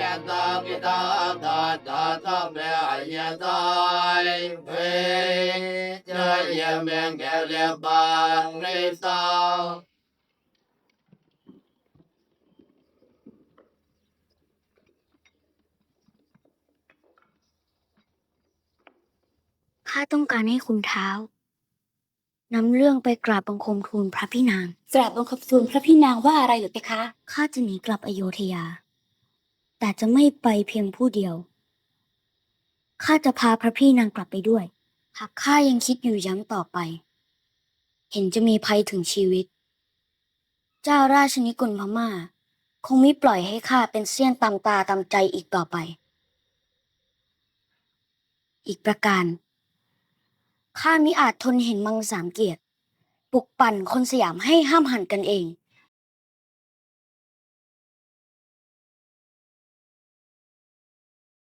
ยะตาปิตาตาตาตาเบยะตายเวจยะเมงเกลปังริตาข้าต้องการให้คุณเท้านำเรื่องไปกราบบังคมทูลพระพี่นาง กราบบังคมทูลพระพี่นางว่าอะไรหรือเพคะ ข้าจะหนีกลับอโยธยา แต่จะไม่ไปเพียงผู้เดียว ข้าจะพาพระพี่นางกลับไปด้วย หากข้ายังคิดอยู่ย้ำต่อไป เห็นจะมีภัยถึงชีวิต เจ้าราชนิกุลพม่า คงไม่ปล่อยให้ข้าเป็นเสี้ยนตำตาตำใจอีกต่อไป อีกประการ ข้ามิอาจทนเห็นมังสามเกียรติปลุกปั่นคนสยามให้ห้ามหันกันเอง